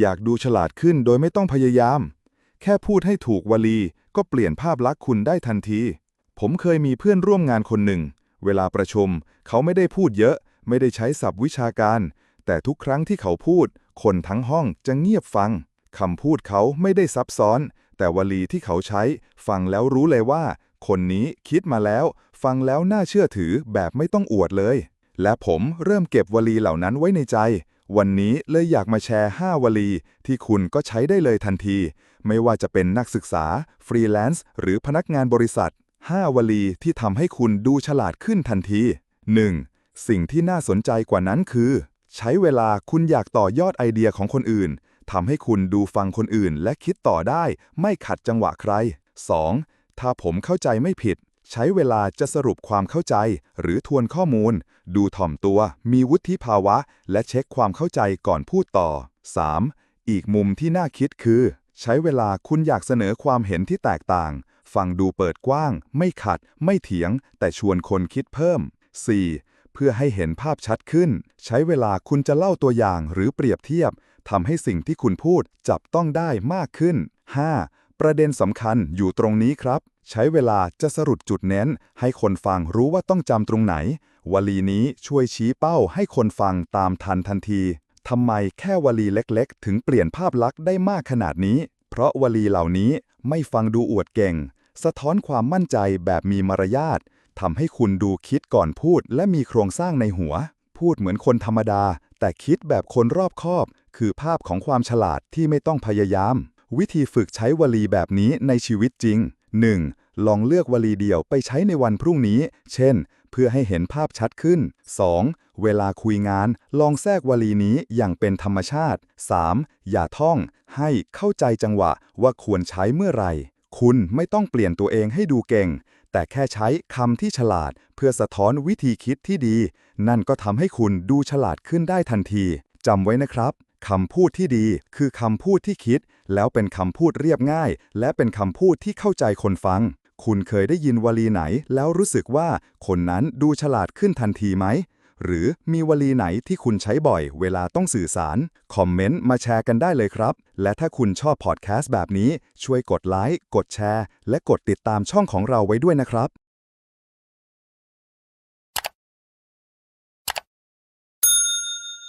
อยากดูฉลาดขึ้นโดยไม่ต้องพยายาม แค่พูดให้ถูกวลีก็เปลี่ยนภาพลักษณ์คุณได้ทันที ผมเคยมีเพื่อนร่วมงานคนหนึ่ง เวลาประชุม เขาไม่ได้พูดเยอะ ไม่ได้ใช้ศัพท์วิชาการ แต่ทุกครั้งที่เขาพูด คนทั้งห้องจะเงียบฟังคำพูดเขาไม่ได้ซับซ้อน แต่วลีที่เขาใช้ฟังแล้วรู้เลยว่า คนนี้คิดมาแล้ว ฟังแล้วน่าเชื่อถือแบบไม่ต้องอวดเลย และผมเริ่มเก็บวลีเหล่านั้นไว้ในใจ วันนี้เลยอยากมาแชร์ 5 วลี ที่คุณก็ใช้ได้เลยทันที ไม่ว่าจะเป็นนักศึกษา ฟรีแลนซ์ หรือพนักงานบริษัท 5 วลีที่ทำให้คุณดูฉลาดขึ้นทันที 1. สิ่งที่น่าสนใจกว่านั้นคือ ใช้เวลาคุณอยากต่อยอดไอเดียของคนอื่นทำให้คุณดูฟังคนอื่นและคิดต่อได้ ไม่ขัดจังหวะใคร 2. ถ้าผมเข้าใจไม่ผิด ใช้เวลาจะสรุปความเข้าใจ หรือทวนข้อมูล ดูถ่อมตัว มีวุฒิภาวะ และเช็คความเข้าใจก่อนพูดต่อ 3. อีกมุมที่น่าคิดคือ ใช้เวลาคุณอยากเสนอความเห็นที่แตกต่าง ฟังดูเปิดกว้าง ไม่ขัด ไม่เถียง แต่ชวนคนคิดเพิ่ม 4. เพื่อให้เห็นภาพชัดขึ้น ใช้เวลาคุณจะเล่าตัวอย่างหรือเปรียบเทียบทำให้สิ่งที่คุณพูดจับต้องได้มากขึ้น 5. ประเด็นสำคัญอยู่ตรงนี้ครับ ใช้เวลาจะสรุปจุดเน้น ให้คนฟังรู้ว่าต้องจำตรงไหน วลีนี้ช่วยชี้เป้าให้คนฟังตามทันทันทีทำไมแค่วลีเล็กๆ ถึงเปลี่ยนภาพลักษณ์ได้มากขนาดนี้ เพราะวลีเหล่านี้ไม่ฟังดูอวดเก่ง สะท้อนความมั่นใจแบบมีมารยาททำให้คุณดูคิดก่อนพูด และมีโครงสร้างในหัว พูดเหมือนคนธรรมดา แต่คิดแบบคนรอบคอบ คือภาพของความฉลาดที่ไม่ต้องพยายาม วิธีฝึกใช้วลีแบบนี้ในชีวิตจริง 1. ลองเลือกวลีเดียวไปใช้ในวันพรุ่งนี้ เช่น เพื่อให้เห็นภาพชัดขึ้น 2. เวลาคุยงาน ลองแทรกวลีนี้อย่างเป็นธรรมชาติ 3. อย่าท่อง ให้เข้าใจจังหวะว่าควรใช้เมื่อไหร่ คุณไม่ต้องเปลี่ยนตัวเองให้ดูเก่ง แต่แค่ใช้คำที่ฉลาด เพื่อสะท้อนวิธีคิดที่ดี นั่นก็ทำให้คุณดูฉลาดขึ้นได้ทันทีจำไว้นะครับ คำพูดที่ดีคือคำพูดที่คิด แล้วเป็นคำพูดเรียบง่าย และเป็นคำพูดที่เข้าใจคนฟัง คุณเคยได้ยินวลีไหน แล้วรู้สึกว่าคนนั้นดูฉลาดขึ้นทันทีไหม หรือมีวลีไหนที่คุณใช้บ่อย เวลาต้องสื่อสาร คอมเมนต์มาแชร์กันได้เลยครับ และถ้าคุณชอบพอดแคสต์แบบนี้ ช่วยกดไลค์ กดแชร์ และกดติดตามช่องของเราไว้ด้วยนะครับ